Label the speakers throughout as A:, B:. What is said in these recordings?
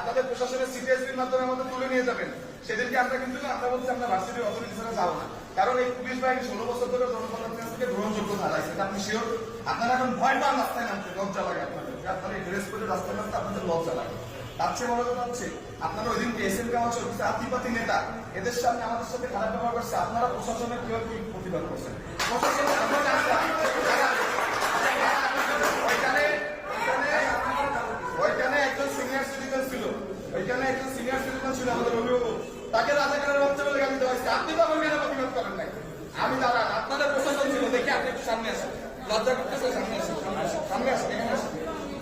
A: আপনারা প্রশাসনের এখন ভয় আপনারা ওই আতিপাতি নেতা, এদের সামনে আমাদের সাথে ব্যবহার করছে, আপনারা প্রশাসনের কীভাবে কি প্রতিবাদ করছেন। তাকে রাজাকারের আপনি তখন কেন প্রতিবাদ দেখি আপনি একটু সামনে লজ্জা করতেছে, সামনে সামনে এখানে আসেন।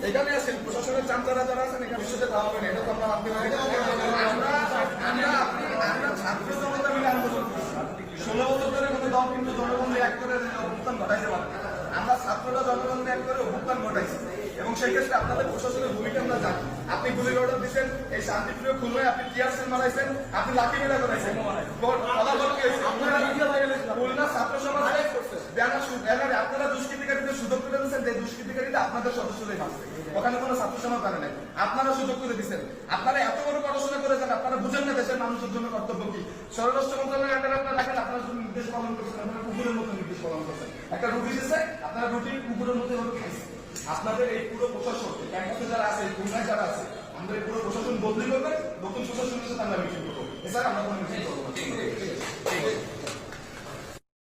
A: এখানে আসেন, প্রশাসনের যারা আছেন, এখানে হবে না এটা তো আমরা মানতে পারি না। আমরা আমরা আমরা ছাত্র জনতা মিলে আন্দোলন করছি ষোলো বছর ধরে কোনো দল কিন্তু জনগণকে এক করে অভ্যুত্থান ঘটাইতে পারে আমরা ছাত্ররা জনগণকে এক করে অভ্যুত্থান ঘটাইছি। এবং সেই ক্ষেত্রে আপনাদের প্রশাসনের ভূমিকা আমরা জানি। আপনি গুলির অর্ডার দিচ্ছেন এই শান্তিপ্রিয় খুলনায় আপনি টিয়ার সেল মারাইছেন আপনি লাঠি মেলা করাইছেন। খুলনা ছাত্র সমাজ ব্যানার আপনারা দুষ্কৃতিকারীদের সুযোগ করে দিচ্ছেন যে আপনাদের সদস্যদের মারছে ওখানে কোনো ছাত্র সমাজ নাই। আপনারা সুযোগ করে দিচ্ছেন আপনারা এত বড় পড়াশোনা করেছেন আপনারা বুঝেন না দেশের মানুষের জন্য কর্তব্য কি? স্বরাষ্ট্র মন্ত্রণালয়ের আন্ডারে আপনারা রাখেন একটা রুটি দিয়েছে আপনারা রুটি কুকুরের মধ্যে হলো খাইছে। আপনাদের এই পুরো প্রশাসন ক্যাম্পাসে যারা আছে খুলনায় যারা আছে, আমাদের এই পুরো প্রশাসন বদলি করবে, নতুন প্রশাসনের সাথে আমরা মিটিং করব। এছাড়া আমরা কোনো মিটিং করব